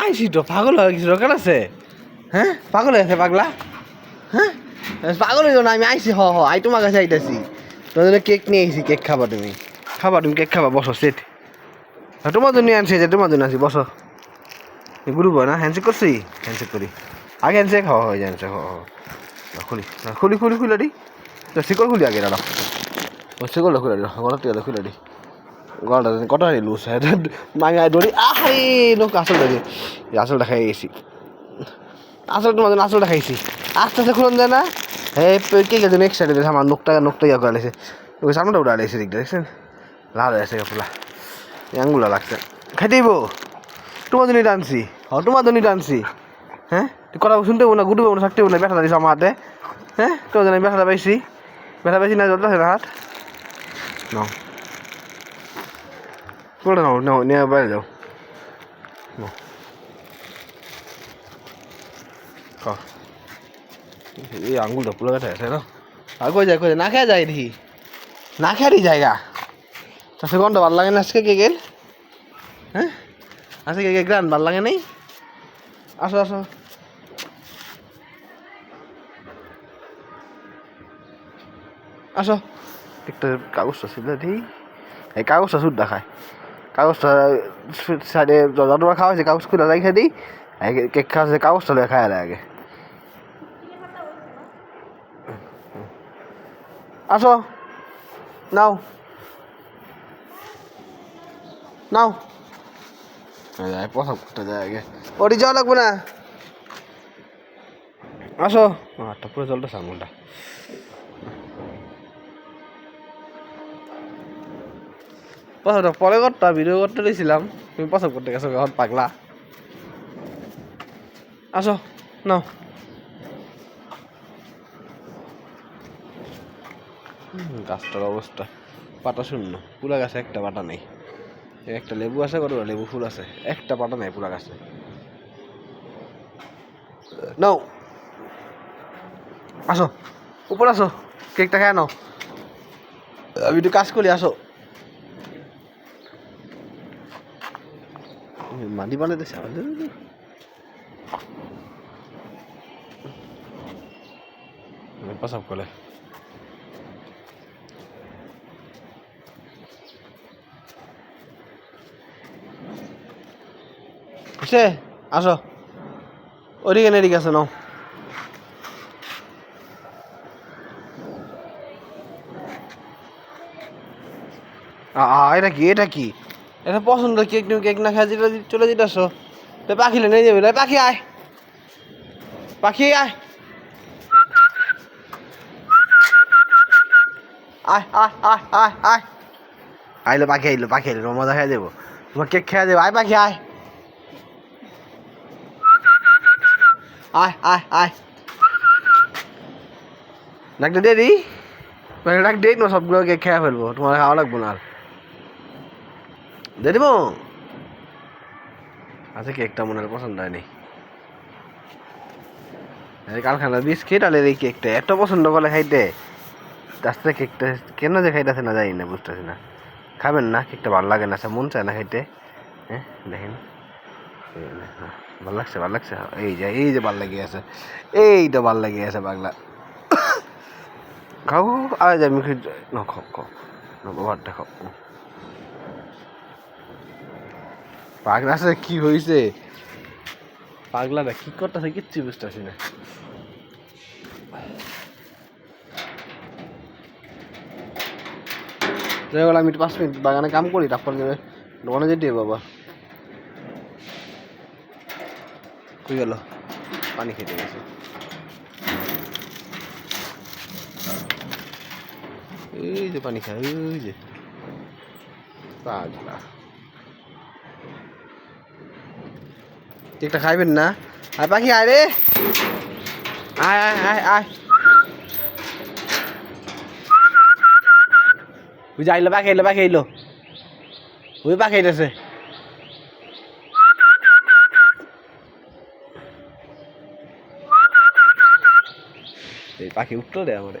আইসি তো পাগল হয়ে, কিছু দরকার আছে? হ্যাঁ পাগল হয়ে আছে, পাগলা? হ্যাঁ পাগল হইল না, আমি আইসি হ হ, আই তোমার কাছে আইতাছি। তোমার জন্য কেক নিয়ে আইসি কেক খাবা তুমি। খাবা, তুমি কেক খাবা বসো সেট তোমার জন্য আনছি, যে তোমার জন্য আনছি বসো হয় না হ্যান্ডশেক করছি হ্যান্ডশেক করি আগে হ্যান্ডশেক হওয়া হয়ে হ্যান্ডশেক হ হ। খুলি খুলি খুলি, খুলে দি শিকড় খুলি, আগে দাঁড়া শিকড়টা খুলে দি গলা টিয়া খুলে দি গলাটা কটা লুজ মাঙায় দৌড়ি, আহাই, লোক আসলটা দি আসলটা খাই গেছি। আসল তোমার জন্য আসলটা খাইছি আস্তে আস্তে খুলন যায় না? এই কে গেছে নেক্সট সাইডে আমার নোকটা নোকটা ইয়া করে লেছে ওই সামনেটা উড়া লেছে দিকটা দেখছেন? লাল হয়েছে ফুলা আঙ্গুলা লাগছে। খাইতেইব তোমার জন্যই টানছি হ, তোমার জন্যই টানছি হ্যাঁ? কথা শুনতে না গুটু না, থাকতে না, ব্যথা দিস আমার হাতে। হ্যাঁ? তোমার জন্য ব্যথাটা পাইছি। ব্যথা পাইছি না জলটা হাত? নাও। কোনটা নাও নাও নিয়ে বাইরে যাও নাও। এই আঙ্গুলটা পুরো কাটা আছে না? আর কই যায় কই না খেয়ে যায় দেখি। না খেয়ারই জায়গা। তাতে গন্ধ ভালো লাগে না আজকে কেকের? হ্যাঁ? আজকে কেকের গ্রান ভালো লাগে নাই? আসো আসো। আসো। একটা কাগজটা ছিল দিই এই কাগজটা সুদ দেখায় কাগজটা সাইডে যতবার খাওয়া হয়েছে, কাগজ খুলে রেখে দিই। কেক খাওয়া হয়েছে কাগজটা লেখা আগে। আসো, নাও। নাও। প্রথম করতে যায় আগে ওটি যাওয়া লাগবে না। আসো। আটটা পুরো জলটা সামুনটা। পছন্দ পরে করতা ভিডিও করতে দিয়েছিলাম তুমি পছন্দ করতে গেছো এখন পাগলা। আসো নাও। গাছটার অবস্থা পাতা শূন্য। পুরা গাছে একটা পাতা নেই। একটা লেবু আছে কতগুলো লেবু ফুল আছে। একটা পাতা নেই পুরা গাছে। নাও। আসো উপর আসো। কেকটা খেয়ে নাও। আমি একটু কাজ করি আসো মাটি বানাতে সাহায্য প্রসাব করে সে আসো। ওদিকে এদিকে আসো নাও। এটা কি? এটা কি? এটা পছন্দ, কেক তুমি কেক না খাই যেটা চলে যেতে আসো। তো পাখিলে নিয়ে যাবে পাখি আয়। পাখি আয়। আয় আয় আয় আয় আয়। আইলো, পাখি আইলো পাখি আইলো মজা খেয়ে দেবো। তোমার কেক খেয়ে দেবো। আয়, পাখি, আয়। আয় আয় আয়। ডাকতে দিয়ে দিই। ডাক দিয়ে না সবগুলো কেক খেয়ে ফেলব। তোমার খাওয়া লাগবো না আর। দিয়ে দেবো। আচ্ছা কেকটা মনে হয় পছন্দ হয়নি। এই কারখানার বিস্কিট আর এই কেকটা এত পছন্দ করে খাইতে। আস্তে কেকটা কেন যে খাইতেছে না জানি না বুঝতেছি না। খাবেন না কেকটা ভালো লাগে না আচ্ছা মন চায় না খাইতে। হ্যাঁ দেখেন। এই হ্যাঁ, ভালো লাগছে ভালো লাগছে। এই যে এই যে ভালো লাগে আছে এইটা ভালো লাগে আছে বাংলা খাও আর যাই মুখে না খাও খাও। না বাবারটা খাও। পাগলা সাথে কি হয়েছে পাগলাটা কি করতেছে কিচ্ছু বুঝতেছি না। যাই হোক, আমি পাঁচ মিনিট বাগানে কাম করি, তারপর যাবে দোকানে যেতে বাবা। কই গেল? পানি খেতে গেছে। এই যে পানি খায় ওই যে। পাগলা। একটা খাইবেন না। আয় পাখি, আয় রে। আয় আয় আয় আয়। ওই আইলো, পাখি আইলো পাখি আইলো। ওই পাখি আইতেছে। পাখি উঠল রে আমারে।